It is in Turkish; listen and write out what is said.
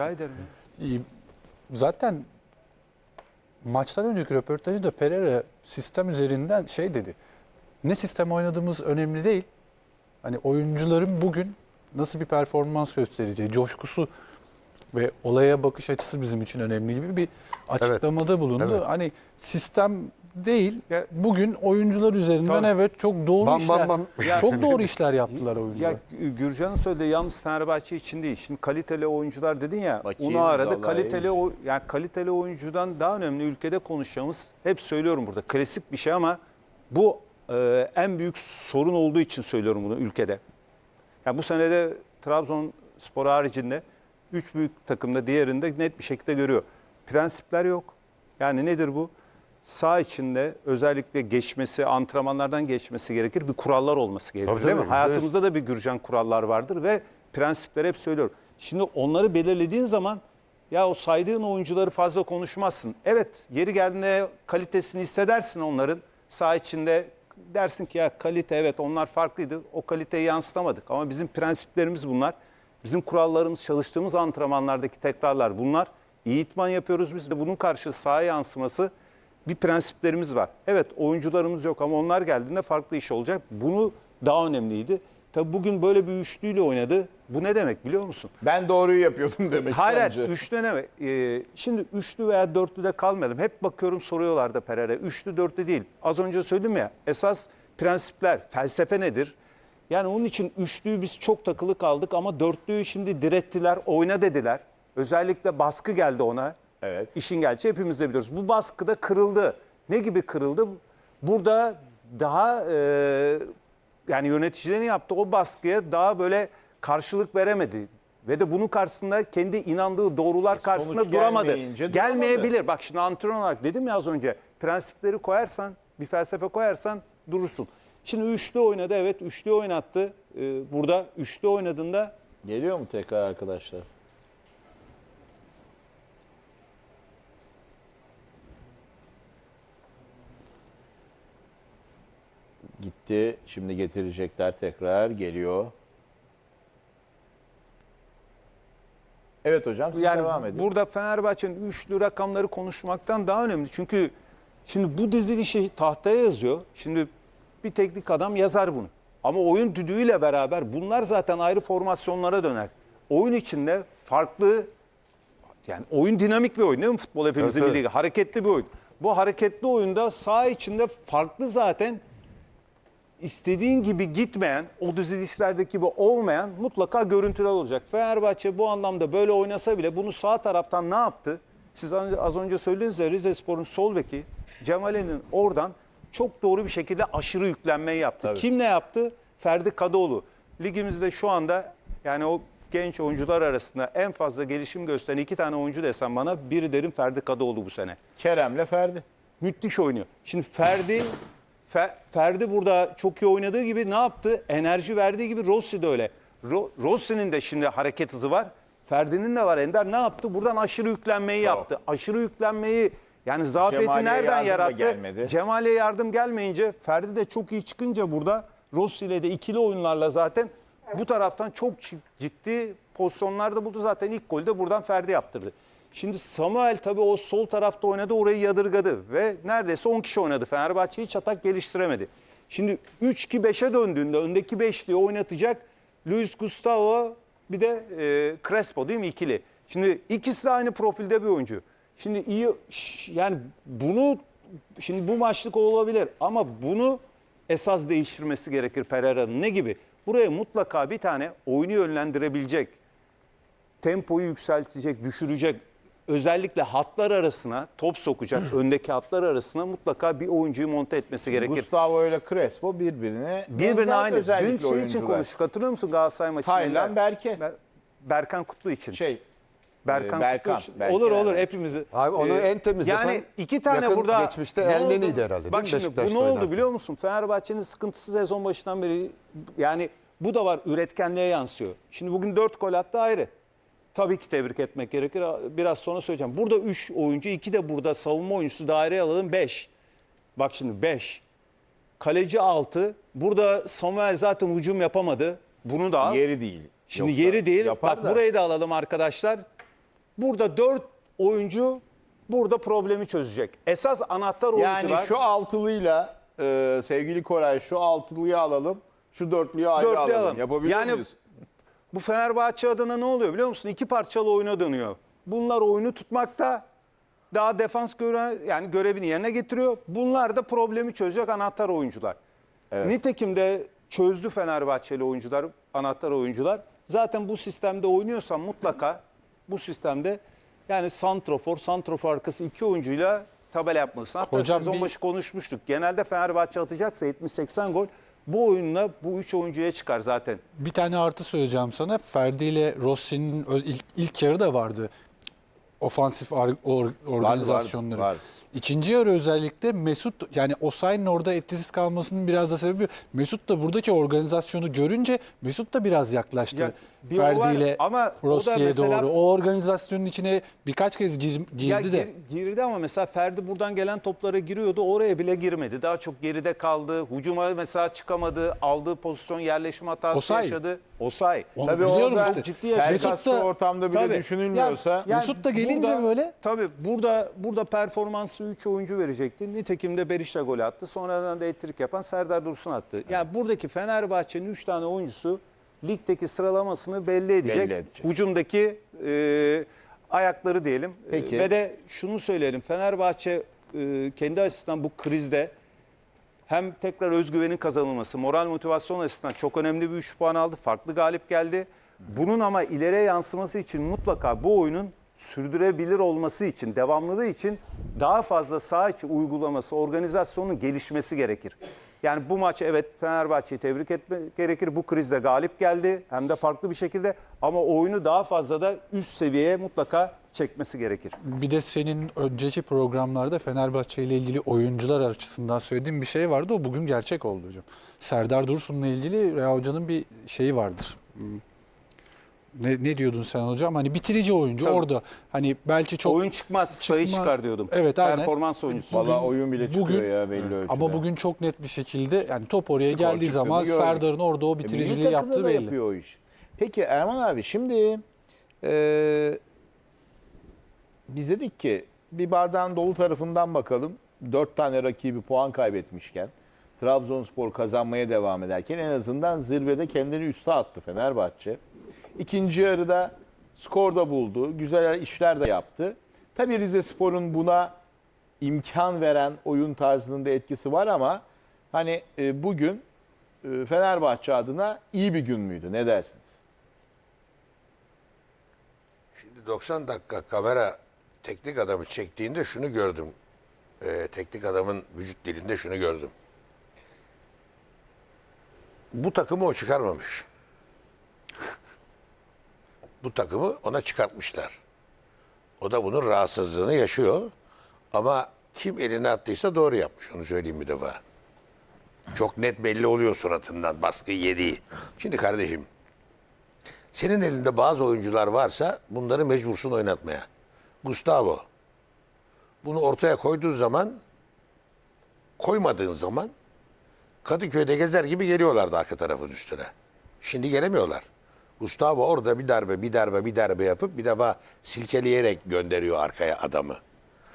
Rica ederim. İyi. Zaten maçtan önceki röportajda Pereira sistem üzerinden şey dedi. Ne sistem oynadığımız önemli değil. Hani oyuncuların bugün nasıl bir performans göstereceği, coşkusu ve olaya bakış açısı bizim için önemli gibi bir açıklamada bulundu. evet. Hani sistem değil. Ya- bugün oyuncular üzerinden Tabii. evet çok doğru Bam, işler. bam, bam. Çok doğru işler yaptılar oyuncular. Ya Gürcan'ın söylediği yalnız Fenerbahçe için değil. Şimdi kaliteli oyuncular dedin ya. Bakayım, onu aradı. vallahi Kaliteli o yani kaliteli oyuncudan daha önemli ülkede konuşacağımız hep söylüyorum burada. Klasik bir şey ama bu e, en büyük sorun olduğu için söylüyorum bunu ülkede. Ya bu senede Trabzonspor haricinde üç büyük takımda diğerinde net bir şekilde görüyor. Prensipler yok. Yani nedir bu? Sağ içinde özellikle geçmesi, antrenmanlardan geçmesi gerekir. Bir kurallar olması gerekir Tabii, değil tabii, mi? Hayatımızda da bir Gürcan kurallar vardır ve prensipleri hep söylüyorum. Şimdi onları belirlediğin zaman ya o saydığın oyuncuları fazla konuşmazsın. Evet yeri geldiğinde kalitesini hissedersin onların. Sağ içinde dersin ki ya kalite evet onlar farklıydı. O kaliteyi yansıtamadık ama bizim prensiplerimiz bunlar. Bizim kurallarımız, çalıştığımız antrenmanlardaki tekrarlar bunlar. İyi itman yapıyoruz biz de bunun karşı sahaya yansıması bir prensiplerimiz var. Evet oyuncularımız yok ama onlar geldiğinde farklı iş olacak. Bunu daha önemliydi. Tabi bugün böyle bir üçlüyle oynadı. Bu ne demek biliyor musun? Ben doğruyu yapıyordum demek Hayır bence. üçlü ne demek? Ee, şimdi üçlü veya dörtlüde kalmayalım. Hep bakıyorum soruyorlar da Pereira. Üçlü dörtlü değil. Az önce söyledim ya esas prensipler, felsefe nedir? Yani onun için üçlüyü biz çok takılı kaldık ama dörtlüyü şimdi direttiler, oyna dediler. Özellikle baskı geldi ona. Evet. İşin gerçeği hepimiz de biliyoruz. Bu baskı da kırıldı. Ne gibi kırıldı? Burada daha e, yani yöneticilerin yaptığı o baskıya daha böyle karşılık veremedi. Ve de bunun karşısında kendi inandığı doğrular karşısında E, sonuç duramadı. Gelmeyebilir. Bak şimdi antrenör olarak dedim ya az önce prensipleri koyarsan, bir felsefe koyarsan durursun. Şimdi üçlü oynadı evet üçlü oynattı. Ee, burada üçlü oynadığında Geliyor mu tekrar arkadaşlar? Gitti. Şimdi getirecekler tekrar. Geliyor. Evet hocam siz yani devam edin. burada Fenerbahçe'nin üçlü rakamları konuşmaktan daha önemli. Çünkü şimdi bu dizilişi tahtaya yazıyor. Şimdi bir teknik adam yazar bunu. Ama oyun düdüğüyle beraber bunlar zaten ayrı formasyonlara döner. Oyun içinde farklı yani oyun dinamik bir oyun değil mi futbol hepimizin Evet, bildiği gibi. Hareketli bir oyun. Bu hareketli oyunda sağ içinde farklı zaten istediğin gibi gitmeyen, o dizilişlerdeki gibi olmayan mutlaka görüntüler olacak. Fenerbahçe bu anlamda böyle oynasa bile bunu sağ taraftan ne yaptı? Siz az az önce söylediniz ya Rize Spor'un sol beki Cemale'nin oradan çok doğru bir şekilde aşırı yüklenmeyi yaptı. Tabii. Kim ne yaptı? Ferdi Kadıoğlu. Ligimizde şu anda yani o genç oyuncular arasında en fazla gelişim gösteren iki tane oyuncu desem bana biri derim Ferdi Kadıoğlu bu sene Kerem'le Ferdi. müthiş oynuyor. Şimdi Ferdi Fe- Ferdi burada çok iyi oynadığı gibi ne yaptı? Enerji verdiği gibi Rossi de öyle. Ro- Rossi'nin de şimdi hareket hızı var. Ferdi'nin de var Ender. Ne yaptı? Buradan aşırı yüklenmeyi Bravo. yaptı. Aşırı yüklenmeyi yani zafiyeti Cemal'e nereden yardım da yarattı? gelmedi. Cemal'e yardım gelmeyince Ferdi de çok iyi çıkınca burada Rossi ile de ikili oyunlarla zaten bu taraftan çok ciddi pozisyonlarda buldu. Zaten ilk golü de buradan Ferdi yaptırdı. Şimdi Samuel tabii o sol tarafta oynadı orayı yadırgadı ve neredeyse 10 kişi oynadı. Fenerbahçe hiç atak geliştiremedi. Şimdi 3-2-5'e döndüğünde öndeki beşliği oynatacak Luis Gustavo bir de e, Crespo değil mi ikili. Şimdi ikisi de aynı profilde bir oyuncu. Şimdi iyi yani bunu şimdi bu maçlık olabilir ama bunu esas değiştirmesi gerekir Pereira'nın. Ne gibi? Buraya mutlaka bir tane oyunu yönlendirebilecek, tempoyu yükseltecek, düşürecek, özellikle hatlar arasına top sokacak, öndeki hatlar arasına mutlaka bir oyuncuyu monte etmesi gerekir. Gustavo ile Crespo birbirine Birbirine benzer aynı. Dün şey için oyuncular. konuştuk. Hatırlıyor musun Galatasaray maçında? Taylan Berke. Ber- Berkan Kutlu için. Şey Berkan, Berkan, Kutlu için. Berke olur olur yani. hepimizi. Abi onu Ee, en temiz Yani yapan iki tane yakın burada geçmişte ne Elneni'ydi herhalde, Bak şimdi bu ne oldu oynarken? biliyor musun? Fenerbahçe'nin sıkıntısı sezon başından beri yani bu da var üretkenliğe yansıyor. Şimdi bugün 4 gol attı ayrı. Tabii ki tebrik etmek gerekir. Biraz sonra söyleyeceğim. Burada 3 oyuncu, 2 de burada savunma oyuncusu daireye alalım 5. Bak şimdi 5. Kaleci 6. Burada Samuel zaten hücum yapamadı. Bunu da al. yeri değil. Şimdi Yoksa yeri değil. yapar Bak da. burayı da alalım arkadaşlar. Burada 4 oyuncu burada problemi çözecek. Esas anahtar Yani oyuncular şu altılıyla e, sevgili Koray şu altılıyı alalım. Şu dörtlüyü ayrı Dörtlüyü alalım. alalım. Yapabiliyor Yani- muyuz? Bu Fenerbahçe adına ne oluyor biliyor musun? İki parçalı oyuna dönüyor. Bunlar oyunu tutmakta daha defans göre, yani görevini yerine getiriyor. Bunlar da problemi çözecek anahtar oyuncular. Nitekim de çözdü Fenerbahçeli oyuncular, anahtar oyuncular. Zaten bu sistemde oynuyorsan mutlaka bu sistemde yani santrofor, santrofor arkası iki oyuncuyla tabela yapmalısın. Hatta Hocam sezon bir- başı konuşmuştuk. Genelde Fenerbahçe atacaksa 70-80 gol bu oyunla bu üç oyuncuya çıkar zaten. Bir tane artı söyleyeceğim sana. Ferdi ile Rossi'nin öz- ilk, ilk yarı da vardı. Ofansif ar- or- organizasyonları. var. İkinci yarı özellikle Mesut yani Osayi'nin orada etkisiz kalmasının biraz da sebebi Mesut da buradaki organizasyonu görünce Mesut da biraz yaklaştı. Ya, bir Ferdi ile ama o da Rossi'ye mesela- doğru. O organizasyonun içine birkaç kez gir- girdi Ya de. gir- girdi ama mesela Ferdi buradan gelen toplara giriyordu. Oraya bile girmedi. Daha çok geride kaldı. Hucuma mesela çıkamadı. Aldığı pozisyon yerleşim hatası Osay. yaşadı. Osay. Onu Tabii orada işte. ciddi yaşadı. Pelkaslı Mesut da- ortamda bile Tabii. düşünülmüyorsa Ya- Mesut da gelince burada- böyle- Tabii burada burada performansı 3 oyuncu verecekti. Nitekim de Berisha gol attı. Sonradan da ettirik yapan Serdar Dursun attı. Yani buradaki Fenerbahçe'nin 3 tane oyuncusu ligdeki sıralamasını belli edecek. Belli edecek. Hucumdaki e, ayakları diyelim. E, Peki. Ve de şunu söyleyelim. Fenerbahçe e, kendi açısından bu krizde hem tekrar özgüvenin kazanılması, moral motivasyon açısından çok önemli bir 3 puan aldı. Farklı galip geldi. Bunun ama ileriye yansıması için mutlaka bu oyunun sürdürebilir olması için, devamlılığı için daha fazla saha içi uygulaması, organizasyonun gelişmesi gerekir. Yani bu maç evet Fenerbahçe'yi tebrik etmek gerekir. Bu krizde galip geldi hem de farklı bir şekilde ama oyunu daha fazla da üst seviyeye mutlaka çekmesi gerekir. Bir de senin önceki programlarda Fenerbahçe ile ilgili oyuncular açısından söylediğin bir şey vardı. O bugün gerçek oldu hocam. Serdar Dursun'la ilgili Rea Hoca'nın bir şeyi vardır. Ne, ne diyordun sen hocam? Hani bitirici oyuncu Tabii. orada. Hani belki çok Oyun çıkmaz, sayı Çıkma- çıkar diyordum. Evet, aynen. Performans oyuncusu. valla oyun bile çıkıyor bugün- ya belli ölçüde. ama bugün çok net bir şekilde yani top oraya Skor geldiği zaman. Serdar'ın orada o E, bitiriciliği takımda yaptığı belli. yapıyor o iş. Peki Erman abi şimdi e, biz dedik ki bir bardağın dolu tarafından bakalım. Dört tane rakibi puan kaybetmişken Trabzonspor kazanmaya devam ederken en azından zirvede kendini üste attı Fenerbahçe. İkinci yarıda skorda buldu. Güzel işler de yaptı. Tabii Rize Spor'un buna imkan veren oyun tarzının da etkisi var ama hani e, bugün e, Fenerbahçe adına iyi bir gün müydü? Ne dersiniz? Şimdi 90 dakika kamera teknik adamı çektiğinde şunu gördüm. Ee, teknik adamın vücut dilinde şunu gördüm. Bu takımı o çıkarmamış. Bu takımı ona çıkartmışlar. O da bunun rahatsızlığını yaşıyor. Ama kim eline attıysa doğru yapmış. Onu söyleyeyim bir defa. Çok net belli oluyor suratından baskı yediği. Şimdi kardeşim senin elinde bazı oyuncular varsa bunları mecbursun oynatmaya. Gustavo. Bunu ortaya koyduğun zaman koymadığın zaman Kadıköy'de gezer gibi geliyorlardı arka tarafın üstüne. Şimdi gelemiyorlar. Gustavo orada bir darbe, bir darbe, bir darbe yapıp bir defa silkeleyerek gönderiyor arkaya adamı.